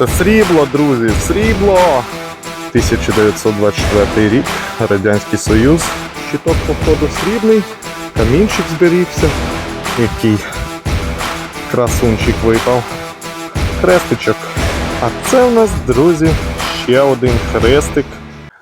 Це срібло, друзі, срібло. 1924 рік, Радянський Союз. Щиток, походу, срібний, камінчик зберігся. Який красунчик випав. Хрестичок. А це у нас, друзі, ще один хрестик.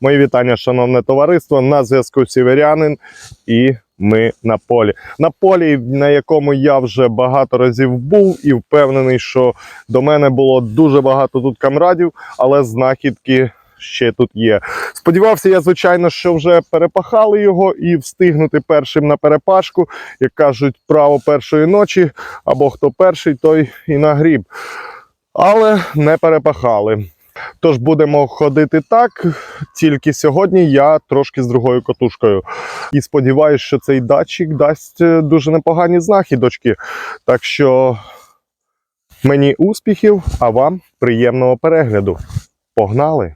Мої вітання, шановне товариство. На зв'язку Сіверянин і ми на полі. На полі, на якому я вже багато разів був і впевнений, що до мене було дуже багато тут камрадів, але знахідки ще тут є. Сподівався я, звичайно, що вже перепахали його і встигнути першим на перепашку, як кажуть, право першої ночі, або хто перший, той і нагріб. Але не перепахали. Тож будемо ходити так, тільки сьогодні я трошки з другою катушкою. І сподіваюся, що цей датчик дасть е, дуже непогані знахідочки. Так що мені успіхів, а вам приємного перегляду. Погнали!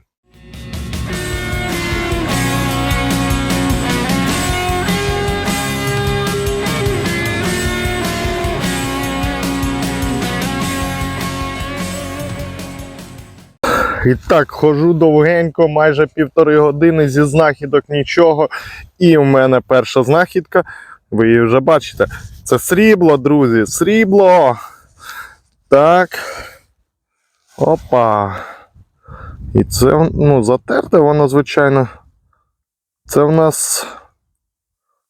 І так, хожу довгенько, майже півтори години зі знахідок нічого. І в мене перша знахідка. Ви її вже бачите. Це срібло, друзі, срібло. Так. Опа. І це, ну, затерте воно, звичайно. Це в нас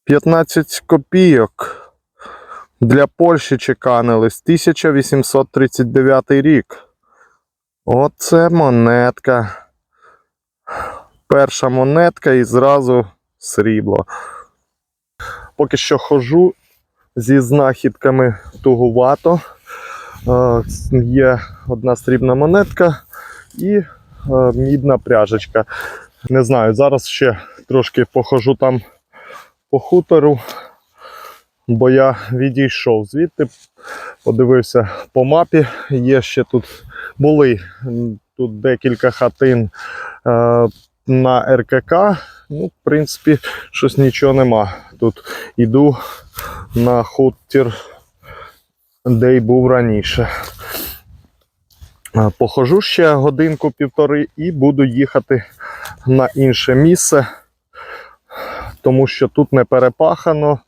15 копійок. Для Польщі чеканились 1839 рік. Оце монетка. Перша монетка і зразу срібло. Поки що хожу зі знахідками тугувато. Е, Є одна срібна монетка і е, мідна пряжечка. Не знаю, зараз ще трошки похожу там по хутору, бо я відійшов звідти, подивився по мапі. Є ще тут були тут декілька хатин е, на РКК. Ну, в принципі, щось нічого нема. Тут іду на хутір, де й був раніше. Е, Похожу ще годинку-півтори і буду їхати на інше місце, тому що тут не перепахано.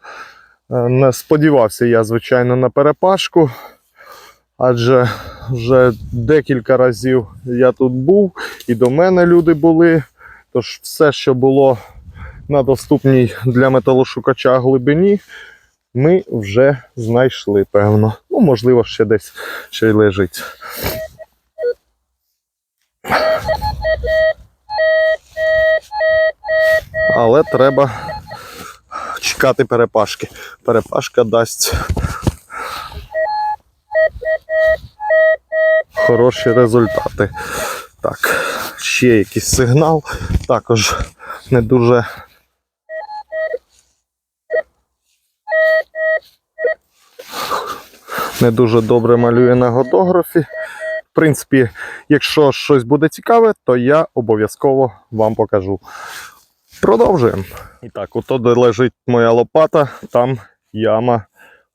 Е, Не сподівався я, звичайно, на перепашку, адже вже декілька разів я тут був, і до мене люди були. Тож все, що було на доступній для металошукача глибині, ми вже знайшли, певно. Ну, можливо, ще десь ще й лежить. Але треба чекати перепашки. Перепашка дасть хороші результати. Так, ще якийсь сигнал, також не дуже. Не дуже добре малює на годографі. В принципі, якщо щось буде цікаве, то я обов'язково вам покажу. Продовжуємо. І так, ото де лежить моя лопата, там яма.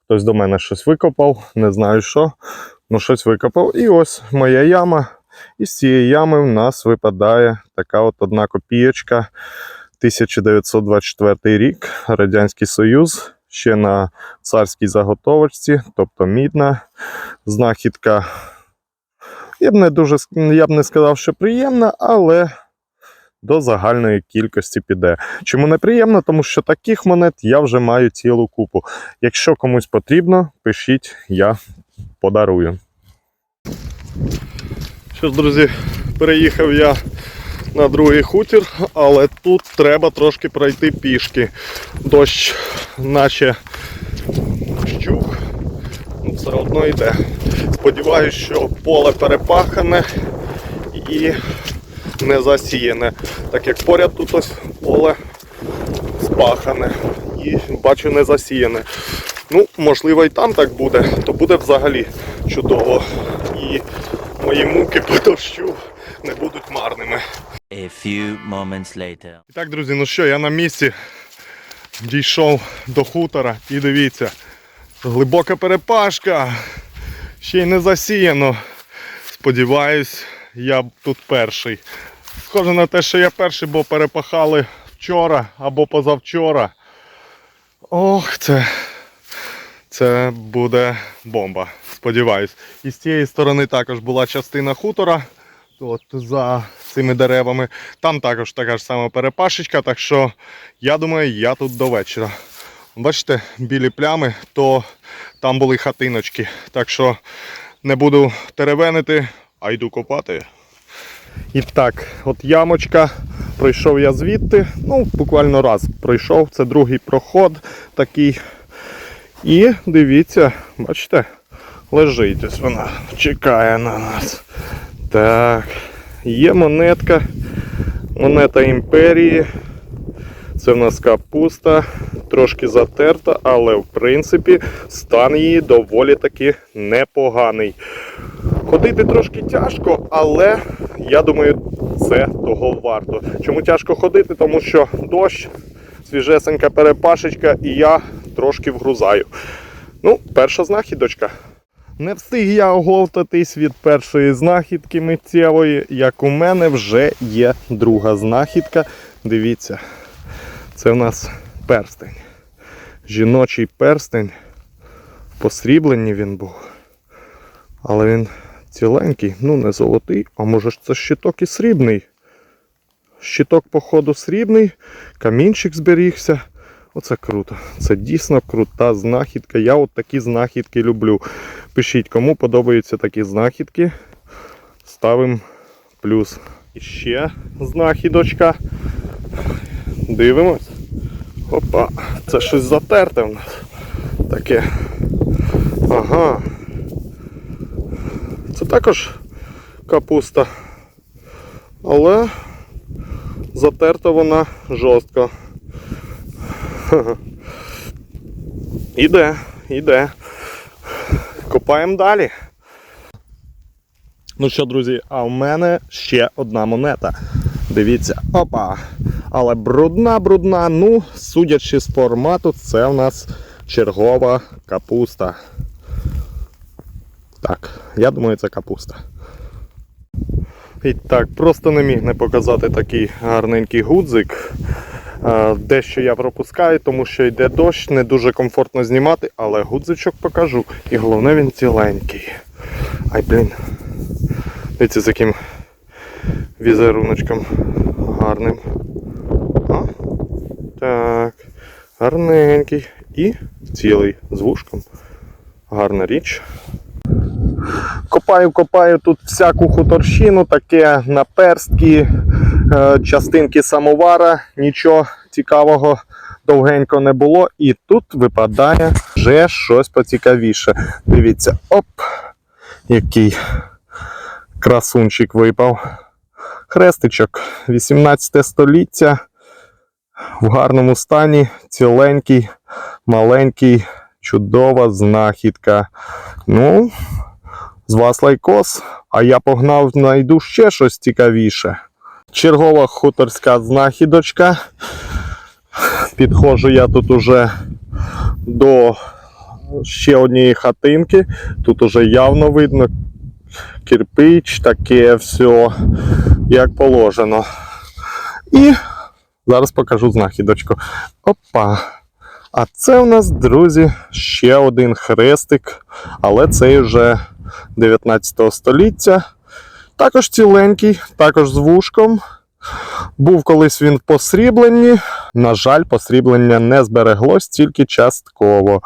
Хтось до мене щось викопав, не знаю що, ну щось викопав. І ось моя яма. І з цієї ями в нас випадає така от одна копієчка. 1924 рік, Радянський Союз, ще на царській заготовочці, тобто мідна знахідка. Я б не дуже я б не сказав, що приємна, але до загальної кількості піде. Чому неприємно? Тому що таких монет я вже маю цілу купу. Якщо комусь потрібно, пишіть, я подарую. Що ж, друзі, переїхав я на другий хутір, але тут треба трошки пройти пішки. Дощ наче щух, ну все одно йде. Сподіваюсь, що поле перепахане і не засіяне. Так як поряд тут ось поле спахане і бачу не засіяне. Ну, можливо, і там так буде, то буде взагалі чудово. І мої муки по дощу не будуть марними. A few moments later. І так, друзі, ну що, я на місці дійшов до хутора і дивіться, глибока перепашка, ще й не засіяно. Сподіваюсь, я тут перший. Схоже на те, що я перший, бо перепахали вчора або позавчора. Ох, це, це буде бомба. Сподіваюсь. І з цієї сторони також була частина хутора. От за цими деревами. Там також така ж сама перепашечка, так що я думаю, я тут до вечора. Бачите, білі плями, то там були хатиночки. Так що не буду теревенити, а йду копати. І так, от ямочка. Пройшов я звідти. Ну, буквально раз пройшов. Це другий проход такий. І дивіться, бачите, лежить ось вона, чекає на нас. Так, є монетка. Монета імперії. Це в нас капуста, трошки затерта, але в принципі стан її доволі таки непоганий. Ходити трошки тяжко, але я думаю, це того варто. Чому тяжко ходити? Тому що дощ, свіжесенька перепашечка, і я трошки вгрузаю. Ну, перша знахідочка. Не встиг я оговтатись від першої знахідки миттєвої, як у мене вже є друга знахідка. Дивіться, це в нас перстень. Жіночий перстень. Посріблений він був. Але він ціленький, ну не золотий, а може ж це щиток і срібний. Щиток, походу, срібний, камінчик зберігся. Оце круто. Це дійсно крута знахідка. Я от такі знахідки люблю. Пишіть, кому подобаються такі знахідки. Ставимо плюс. І ще знахідочка. Дивимось. Опа, це щось затерте в нас. Таке. Ага. Це також капуста. Але затерта вона жорстко. Іде, іде. Копаємо далі. Ну що, друзі, а в мене ще одна монета. Дивіться, опа. Але брудна, брудна. Ну, судячи з формату, це в нас чергова капуста. Так, я думаю, це капуста. І так, просто не міг не показати такий гарненький гудзик. Е, Дещо я пропускаю, тому що йде дощ, не дуже комфортно знімати, але гудзичок покажу. І головне він ціленький. Ай, блін. Дивіться, з яким візеруночком гарним. А? Так. Гарненький. І цілий з вушком. Гарна річ. Копаю, копаю тут всяку хуторщину, таке наперстки, е, частинки самовара, нічого цікавого довгенько не було. І тут випадає вже щось поцікавіше. Дивіться, оп, який красунчик випав. Хрестичок 18 століття. В гарному стані, ціленький, маленький, чудова знахідка. Ну, з вас лайкос, а я погнав, знайду ще щось цікавіше. Чергова хуторська знахідочка. Підходжу я тут уже до ще однієї хатинки. Тут уже явно видно кирпич, таке все як положено. І зараз покажу знахідочку. Опа! А це у нас, друзі, ще один хрестик, але цей вже 19 століття. Також ціленький, також з вушком. Був колись він в посрібленні. На жаль, посріблення не збереглось, тільки частково.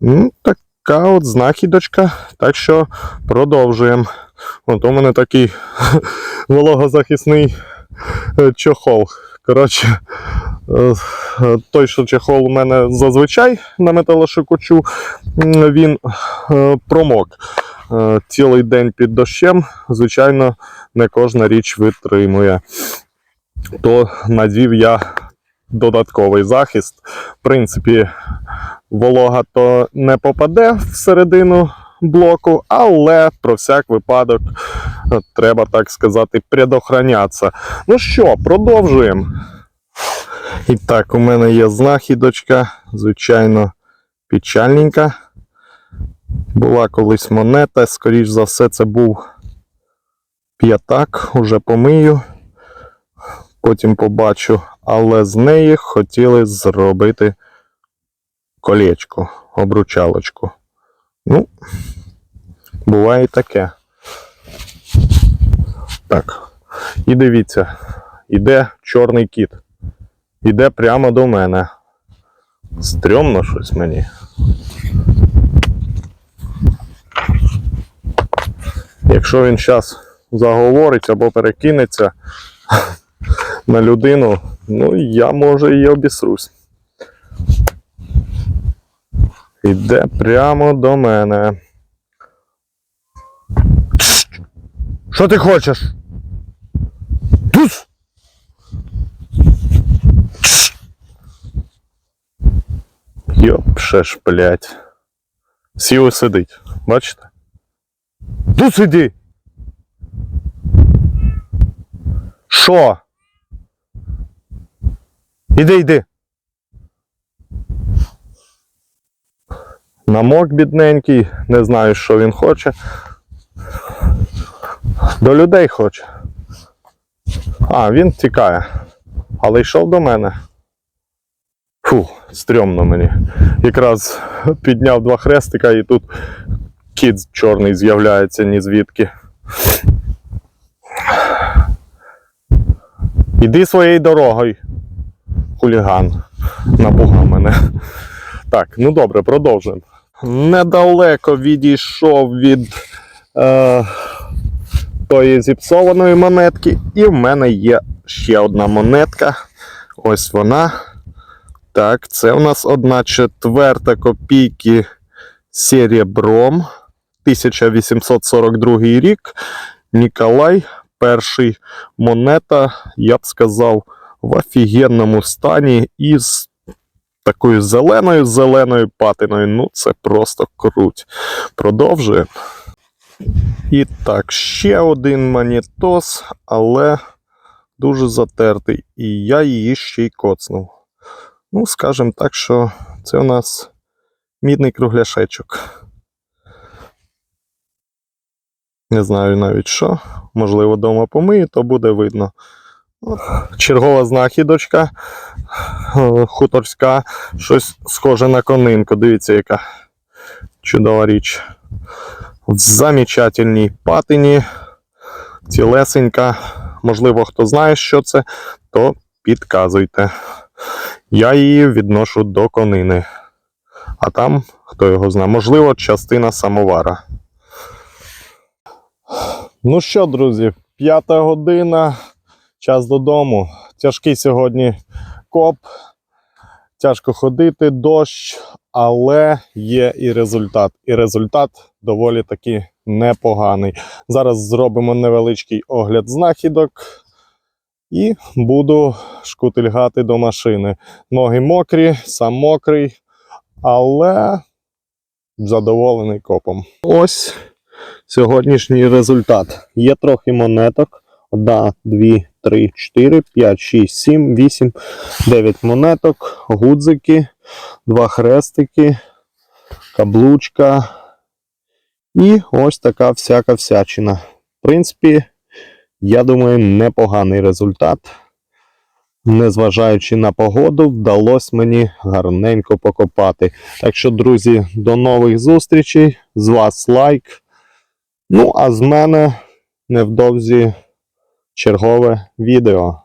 Ну, така от знахідочка. Так що продовжуємо. От у мене такий вологозахисний е, чохол. Коротше, е, е, той, що чехол у мене зазвичай на металошукачу, він е, промок. Цілий день під дощем, звичайно, не кожна річ витримує. То надів я додатковий захист. В принципі, волога то не попаде всередину блоку, але про всяк випадок треба, так сказати, предохранятися. Ну що, продовжуємо. І так, у мене є знахідочка, звичайно, печальненька. Була колись монета, скоріш за все, це був п'ятак, уже помию, потім побачу, але з неї хотіли зробити колечко, обручалочку. Ну, буває таке. Так. І дивіться, іде чорний кіт. Іде прямо до мене. Стрьомно щось мені. Якщо він зараз заговорить або перекинеться на людину, ну я може і обісрусь. Іде прямо до мене. Що ти хочеш? Тус! Тш! Йопше ж, блядь. Сіло сидить, бачите? Тут сиди! Що? Іди, йди. Намок бідненький, не знаю, що він хоче. До людей хоче. А, він тікає. Але йшов до мене. Фу, стрьомно мені. Якраз підняв два хрестика і тут кіт чорний з'являється ні звідки. Іди своєю дорогою. Хуліган. Напугав мене. Так, ну добре, продовжуємо. Недалеко відійшов від е, тої зіпсованої монетки, і в мене є ще одна монетка. Ось вона. Так, це у нас одна четверта копійки серебром. 1842 рік. Ніколай, перший монета, я б сказав, в офігенному стані із такою зеленою зеленою патиною. Ну, це просто круть. Продовжуємо. І так, ще один монетос, але дуже затертий. І я її ще й коцнув. Ну, скажімо так, що це у нас мідний кругляшечок. Не знаю навіть що. Можливо, вдома помию, то буде видно. Чергова знахідочка хуторська, щось схоже на конинку. Дивіться, яка чудова річ. В замечательній патині, цілесенька. Можливо, хто знає, що це, то підказуйте. Я її відношу до конини. А там, хто його знає, можливо, частина самовара. Ну що, друзі, п'ята година, час додому. Тяжкий сьогодні коп, тяжко ходити, дощ, але є і результат. І результат доволі таки непоганий. Зараз зробимо невеличкий огляд знахідок і буду шкутильгати до машини. Ноги мокрі, сам мокрий, але задоволений копом. Ось сьогоднішній результат. Є трохи монеток. Одна, дві, три, чотири, п'ять, шість, сім, вісім, дев'ять монеток, гудзики, два хрестики, каблучка. І ось така всяка всячина. В принципі, я думаю, непоганий результат. Незважаючи на погоду, вдалося мені гарненько покопати. Так що, друзі, до нових зустрічей. З вас лайк. Ну, а з мене невдовзі чергове відео.